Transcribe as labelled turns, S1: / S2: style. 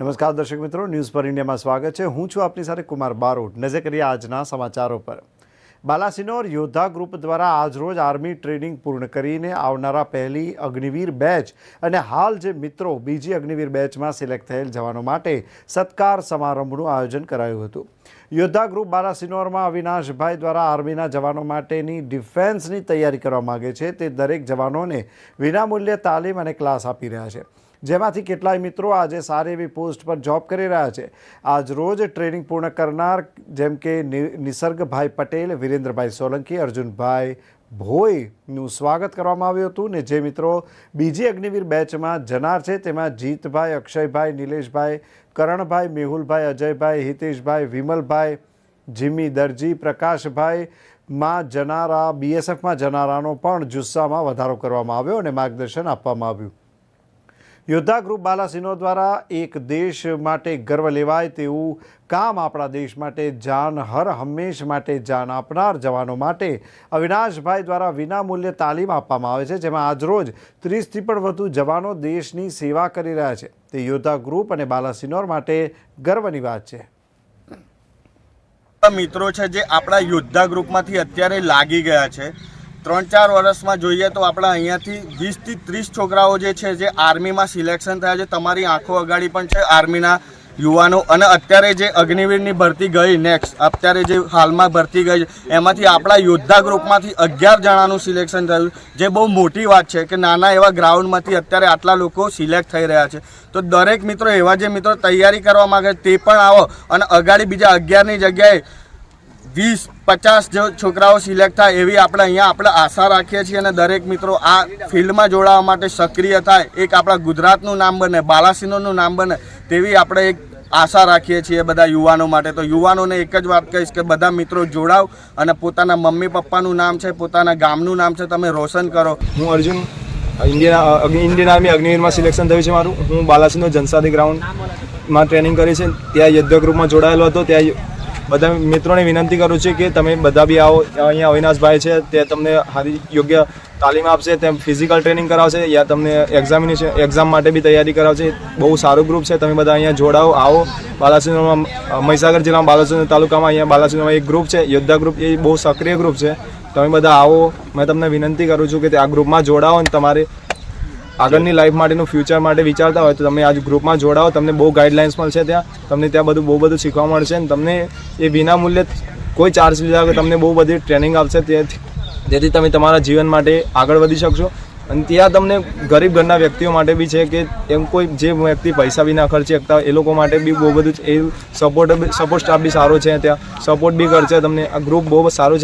S1: નમસ્કાર દર્શક મિત્રો ન્યૂઝ પર ઇન્ડિયામાં સ્વાગત છે. હું છું આપની સાથે કુમાર બારોટ. નજર કરીએ આજના સમાચારો પર. બાલાસિનોર યોદ્ધા ગ્રુપ દ્વારા આજરોજ આર્મી ટ્રેનિંગ પૂર્ણ કરીને આવનારા પહેલી અગ્નિવીર બેચ અને હાલ જે મિત્રો બીજી અગ્નિવીર બેચમાં સિલેક્ટ થયેલ જવાનો માટે સત્કાર સમારંભનું આયોજન કરાયું હતું. યોદ્ધા ગ્રુપ બાલાસિનોરમાં અવિનાશભાઈ દ્વારા આર્મીના જવાનો માટેની ડિફેન્સની તૈયારી કરવા માગે છે. તે દરેક જવાનોને વિનામૂલ્યે તાલીમ અને ક્લાસ આપી રહ્યા છે. જેમાંથી કેટલાય મિત્રો આજે સારી એવી પોસ્ટ પર જોબ કરી રહ્યા છે. આજ રોજ ટ્રેનિંગ પૂર્ણ કરનાર જેમ કે નિસર્ગભાઈ પટેલ, વિરેન્દ્રભાઈ સોલંકી, અર્જુનભાઈ ભોયનું સ્વાગત કરવામાં આવ્યું હતું ને જે મિત્રો બીજી અગ્નિવીર બેચમાં જનાર છે તેમાં જીતભાઈ, અક્ષયભાઈ, નિલેશભાઈ, કરણભાઈ, મેહુલભાઈ, અજયભાઈ, હિતેશભાઈ, વિમલભાઈ, જીમી દરજી, પ્રકાશભાઈ માં જનારા બીએસએફમાં જનારાનો પણ જુસ્સામાં વધારો કરવામાં આવ્યો અને માર્ગદર્શન આપવામાં આવ્યું. યોદ્ધા ગ્રુપ બાલાસિનો દ્વારા એક દેશ માટે ગર્વ લેવાય તેવું કામ આપણા દેશ માટે જાન હર હંમેશ માટે જાન આપનાર જવાનો માટે અવિનાશભાઈ દ્વારા વિનામૂલ્યે તાલીમ આપવામાં આવે છે, જેમાં આજરોજ ત્રીસથી પણ વધુ જવાનો દેશની સેવા કરી રહ્યા છે. તે યોદ્ધા ગ્રુપ અને બાલાસિનોર માટે ગર્વની વાત છે.
S2: મિત્રો છે જે આપણા યોદ્ધા ગ્રુપમાંથી અત્યારે લાગી ગયા છે. ત્રણ ચાર વર્ષમાં જોઈએ તો આપણા અહીંયાથી વીસથી ત્રીસ છોકરાઓ જે છે, જે આર્મીમાં સિલેક્શન થયા છે, તમારી આંખો અગાડી પણ છે આર્મીના યુવાનો. અને અત્યારે જે અગ્નિવીરની ભરતી ગઈ નેક્સ્ટ અત્યારે જે હાલમાં ભરતી ગઈ એમાંથી આપણા યોદ્ધા ગ્રુપમાંથી અગિયાર જણાનું સિલેક્શન થયું જે બહુ મોટી વાત છે કે નાના એવા ગ્રાઉન્ડમાંથી અત્યારે આટલા લોકો સિલેક્ટ થઈ રહ્યા છે. તો દરેક મિત્રો, એવા જે મિત્રો તૈયારી કરવા માંગે તે પણ આવો. અને અગાડી બીજા અગિયારની જગ્યાએ વીસ, પચાસ જો છોકરાઓ સિલેક્ટ થાય એવી આપણે અહીંયા આપણે આશા રાખીએ છીએ અને દરેક મિત્રો આ ફિલ્ડમાં જોડાવા માટે સક્રિય થાય. એક આપણા ગુજરાતનું નામ બને, બાલાસિનોનું નામ બને તેવી આપણે એક આશા રાખીએ છીએ બધા યુવાનો માટે. તો યુવાનોને એક જ વાત કહીશ કે બધા મિત્રો જોડાવ અને પોતાના મમ્મી પપ્પાનું નામ છે, પોતાના ગામનું નામ છે, તમે રોશન કરો.
S3: હું અર્જુન, ઇન્ડિયન ઇન્ડિયન આર્મી અગ્નિવીરમાં સિલેક્શન થયું છે મારું. હું બાલાસિનો જનસાદી ગ્રાઉન્ડમાં ટ્રેનિંગ કરી છે. ત્યાં યુદ્ધ ગ્રુપમાં જોડાયેલો હતો. ત્યાં બધા મિત્રોને વિનંતી કરું છું કે તમે બધા બી આવો. અહીંયા અવિનાશભાઈ છે, તે તમને સારી યોગ્ય તાલીમ આપશે, તેમ ફિઝિકલ ટ્રેનિંગ કરાવશે, યા તમને એક્ઝામિનેશન એક્ઝામ માટે બી તૈયારી કરાવશે. બહુ સારું ગ્રુપ છે, તમે બધા અહીંયા જોડાઓ, આવો. બાલાસિનોરમાં મહીસાગર જિલ્લામાં, બાલાસિનોર તાલુકામાં અહીંયા બાલાસિનોરમાં એક ગ્રુપ છે, યોદ્ધા ગ્રુપ એ બહુ સક્રિય ગ્રુપ છે. તમે બધા આવો. મેં તમને વિનંતી કરું છું કે આ ગ્રુપમાં જોડાઓ અને તમારે આગળની લાઈફ માટેનું ફ્યુચર માટે વિચારતા હોય તો તમે આ ગ્રુપમાં જોડાઓ. તમને બહુ ગાઈડલાઇન્સ મળશે ત્યાં. તમને ત્યાં બધું, બહુ બધું શીખવા મળશે અને તમને એ વિના મૂલ્યે કોઈ ચાર્જ લીધા વગર તમને બહુ બધી ટ્રેનિંગ આપશે. જેથી તમે તમારા જીવન માટે આગળ વધી શકશો. અને ત્યાં તમને ગરીબ ઘરના વ્યક્તિઓ માટે બી છે કે એમ કોઈ જે વ્યક્તિ પૈસા બી ના ખર્ચી શકતા એ લોકો માટે બી બહુ બધું એ સપોર્ટ સપોર્ટ સ્ટાફ બી સારો છે ત્યાં. સપોર્ટ બી કરશે તમને. આ ગ્રુપ બહુ સારું છે.